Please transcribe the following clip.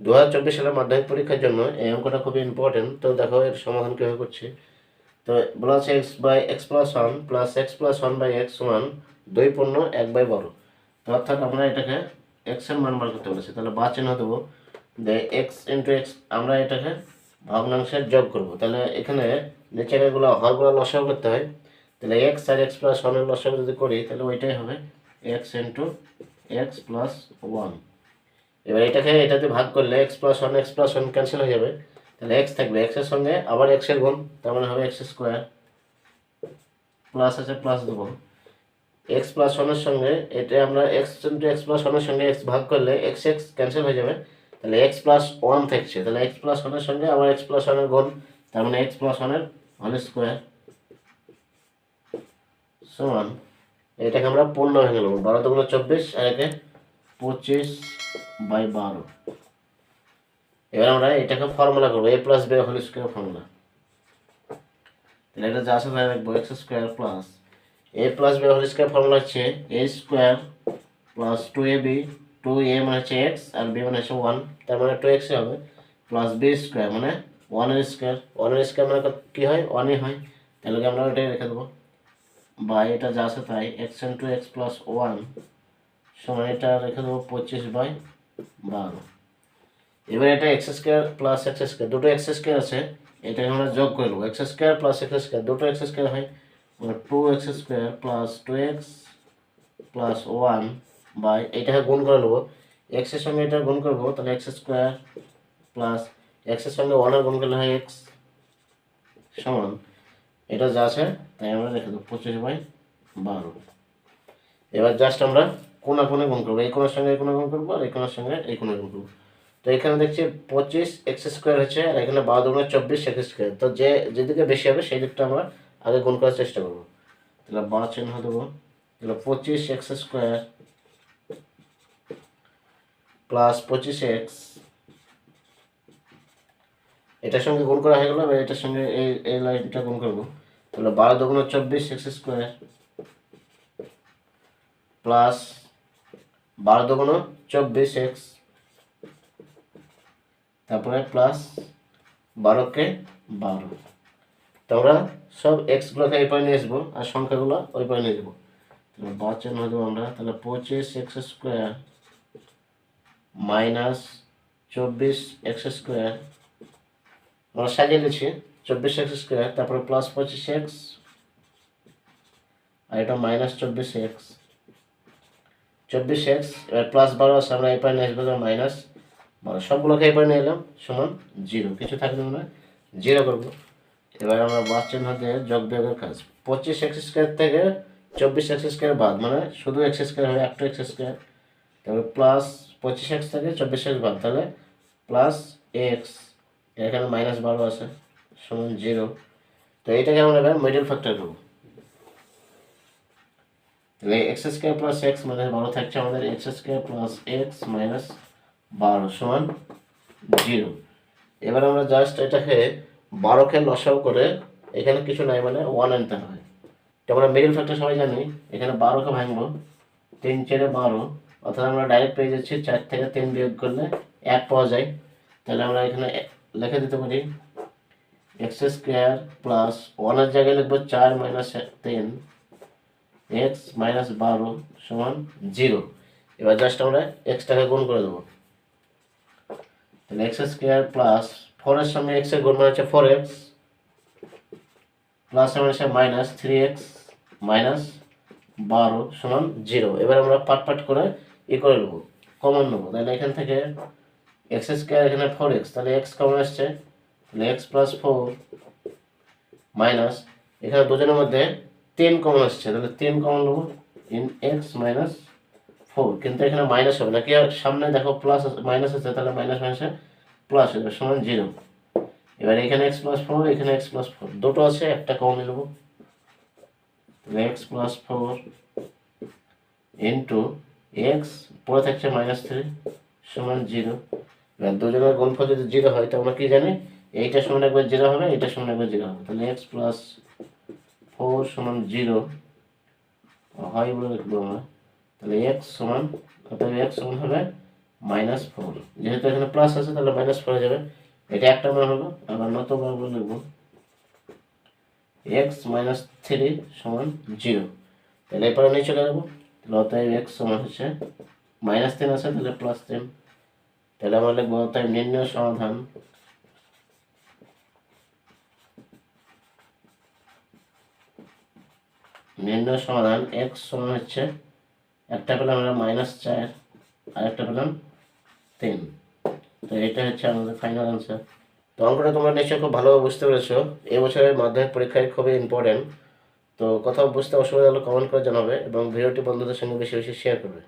দু হাজার চব্বিশ সালের মাধ্যমিক পরীক্ষার জন্য এই অঙ্কটা খুবই ইম্পর্টেন্ট তো দেখো এর সমাধান কীভাবে করছে? তো আছে x by x plus one plus x plus one by x one দুই পূর্ণ এক বাই বারো তো অর্থাৎ আমরা এটাকে এক্সের মান বার করতে বলেছি। তাহলে বা চিহ্ন দেবো। যে এক্স ইন্টু এক্স আমরা এটাকে ভগ্নাংশের যোগ করব। তাহলে এখানে নিচের এগুলো হরগুলো লসাও করতে হয়, তাহলে এক্স আর এক্স প্লাস ওয়ানের লসাও যদি করি, তাহলে ওইটাই হবে x into x plus one এবার এটাকে, এটাতে ভাগ করলে x plus one x plus one cancel হয়ে যাবে। তাহলে এক্স থাকবে এক্সের সঙ্গে আবার এক্সের গুণ, তার মানে হবে এক্স স্কোয়ার প্লাস আছে প্লাস দেবো এক্স প্লাস ওয়ানের সঙ্গে, এটা আমরা এক্স ইন্টু এক্স প্লাস ওয়ানের সঙ্গে এক্স ভাগ করলে এক্স এক্স ক্যান্সেল হয়ে যাবে। তাহলে এক্স প্লাস ওয়ান থাকছে, তাহলে এক্স প্লাস ওয়ানের সঙ্গে আবার এক্স প্লাস ওয়ানের গুণ, তার মানে এক্স প্লাস ওয়ানের হোল স্কোয়ার সমান এটাকে আমরা পূর্ণ ভেঙে নেব বারো দুগুলো চব্বিশ, আর একে পঁচিশ বাই বারো। এবার আমরা এটাকে ফর্মুলা করব a plus b whole square formula তাহলে এটা যা আছে তাই রাখব x square plus a plus b whole square formula হচ্ছে a square plus two a b two a মানে হচ্ছে এক্স আর বি মানে হচ্ছে ওয়ান তার মানে টু এক্সই হবে প্লাস বি স্কোয়ার মানে ওয়ানের স্কোয়ার ওয়ানের স্কোয়ার মানে কী হয়? ওয়ানই হয়। তাহলে আমরা ওইটাই রেখে দেবো? বা এটা যা আছে তাই x into x plus one সমান এটা রেখে দেবো পঁচিশ বাই বারো। এবার এটা x square plus x square দুটো এক্স স্কোয়ার আছে, এটাকে আমরা যোগ করে নেব। X square plus x square দুটো এক্স স্কোয়ার হয় two x square plus two x plus one by এটাকে গুণ করে নেব। এক্সের সঙ্গে এটা গুণ করব, তাহলে এক্স স্কোয়ার প্লাস এক্সের সঙ্গে ওয়ানের গুণ করলে হয় এক্স সমান, এটা যা আছে, তাই আমরা রেখে দেবো, পঁচিশ বাই বারো। এবার জাস্ট আমরা কোনা কোণে গুণ করব। এই কোণের সঙ্গে এই কোণে গুণ করব, আর এই কোণের সঙ্গে এই কোণে গুণ করব। তো এখানে দেখছি পঁচিশ এক্স স্কোয়ার হচ্ছে, আর এখানে বারো দুগুণে চব্বিশ এক্স স্কোয়ার। তো যে যেদিকে বেশি হবে সেই দিকটা আমরা আগে গুণ করার চেষ্টা করব। তাহলে বা চিহ্ন দেবো। তাহলে পঁচিশ এক্স স্কোয়ার প্লাস পঁচিশ এক্স। এটার সঙ্গে গুণ করা হয়ে গেল, এবার এটার সঙ্গে এই এই লাইনটা গুণ করব। তাহলে বারো দুগুণ চব্বিশ এক্স স্কোয়ার প্লাস বারো দুগুণ চব্বিশ এক্স তারপরে প্লাস বারোকে বারো। তো আমরা সব এক্সগুলোকে এই পায়ে নিয়ে আসব, আর সংখ্যাগুলো ওই পায়ে নিয়ে যাব। তাহলে বাচন হয়ে দেবো আমরা, তাহলে পঁচিশ এক্স স্কোয়ার মাইনাস চব্বিশ এক্স স্কোয়ার আমরা সাজিয়ে নিচ্ছি চব্বিশ এক্স স্কোয়ার তারপরে প্লাস পঁচিশ এক্স আর এটা মাইনাস চব্বিশ এক্স চব্বিশ এক্স এবার প্লাস বারো আছে, আমরা এই পায়ে নিয়ে আসব মাইনাস বারো সবগুলোকে এই পায়ে নিয়ে এলাম, সমান জিরো কিছু থাকবে না জিরো করব। এবার আমরা বাস চিহ্ন দিয়ে যোগ বিয়োগের কাজ। পঁচিশ এক্স স্কোয়ার থেকে চব্বিশ এক্স স্কোয়ার বাদ মানে শুধু এক্স স্কোয়ার হবে একটা এক্স স্কোয়ার তারপরে প্লাস পঁচিশ এক্স থেকে চব্বিশ এক্স বাদ, তাহলে প্লাস এক্স এখানে মাইনাস বারো আছে, সমান জিরো তো এইটাকে আমরা এবার মিডল ফ্যাক্টর করব। তাহলে এক্স স্কোয়ার প্লাস এক্স মানে বারো থাকছে আমাদের x square plus x minus বারো সমান জিরো এবার আমরা জাস্ট এটাকে বারোকে লসাও করে এখানে কিছু নাই মানে ওয়ান আনতে হয় তো আমরা মিডল ফ্যাক্টর সবাই জানি, এখানে বারোকে ভাঙবো, তিন চারে বারো, অর্থাৎ আমরা ডাইরেক্ট পেয়ে যাচ্ছি চার থেকে তিন বিয়োগ করলে এক পাওয়া যায়। তাহলে আমরা এখানে লিখে দিতে পারি এক্স স্কোয়ার প্লাস ওয়ানের জায়গায় লিখব চার মাইনাস তিন এক্স মাইনাস বারো সমান জিরো এবার জাস্ট আমরা এক্সটাকে গুণ করে দেবো। তাহলে এক্স স্কোয়ার প্লাস ফোরের সঙ্গে এক্সের গুণ মানে হচ্ছে ফোর এক্স প্লাস মানে হচ্ছে মাইনাস থ্রি এক্স মাইনাস বারো সমান জিরো এবার আমরা পাট পাট করে ই করে নেব কমন নেব। তাহলে এখান থেকে এক্স স্কোয়ার এখানে ফোর এক্স তাহলে এক্স কমন আসছে। তাহলে এক্স প্লাস ফোর মাইনাস এখানে দুজনের মধ্যে তিন কমন আসছে, তাহলে তিন কমন নেব ইন এক্স মাইনাস ফোর কিন্তু এখানে মাইনাস হবে না, কি সামনে দেখো প্লাস মাইনাস আছে, তাহলে মাইনাস মাইনাসে প্লাস হবে সমান জিরো এবার এখানে এক্স প্লাস ফোর এখানে এক্স প্লাস ফোর দুটো আছে, একটা কমন নেব। তাহলে x plus four into x পরে থাকছে মাইনাস থ্রি সমান জিরো এবার দুজনের গুণফল যদি জিরো হয় তো আমরা কি জানি? এইটা সমান একবার জিরো হবে এটা সমান একবার জিরো হবে, তাহলে এক্স প্লাস ফোর সমান জিরো, হয় বলে লিখব আমরা। তাহলে এক্স সমান অর্থাৎ এক্স সমান হবে মাইনাস ফোর যেহেতু এখানে প্লাস আছে, তাহলে মাইনাস ফোর যাবে। এটা একটা মান হলো আবার নত বরাবর লিখব। এক্স মাইনাস থ্রি সমান জিরো তাহলে এরপরে নিয়ে চলে যাব। তাহলে অতএব এক্স সমান হচ্ছে মাইনাস তিন আছে, তাহলে প্লাস তিন তাহলে আমরা লিখব অতএব নির্ণয় সমাধান নির্ণয় সমাধান এক্স সমান হচ্ছে একটা পেলাম আমরা মাইনাস চার আর একটা পেলাম তিন। তো এটা হচ্ছে আমাদের ফাইনাল আনসার তো অঙ্কটা তোমরা নিশ্চয়ই খুব ভালোভাবে বুঝতে পেরেছ। এবছরের মাধ্যমিক পরীক্ষায় খুবই ইম্পর্টেন্ট তো কোথাও বুঝতে অসুবিধা হলে কমেন্ট করে জানাবে এবং ভিডিওটি বন্ধুদের সঙ্গে বেশি বেশি শেয়ার করবে।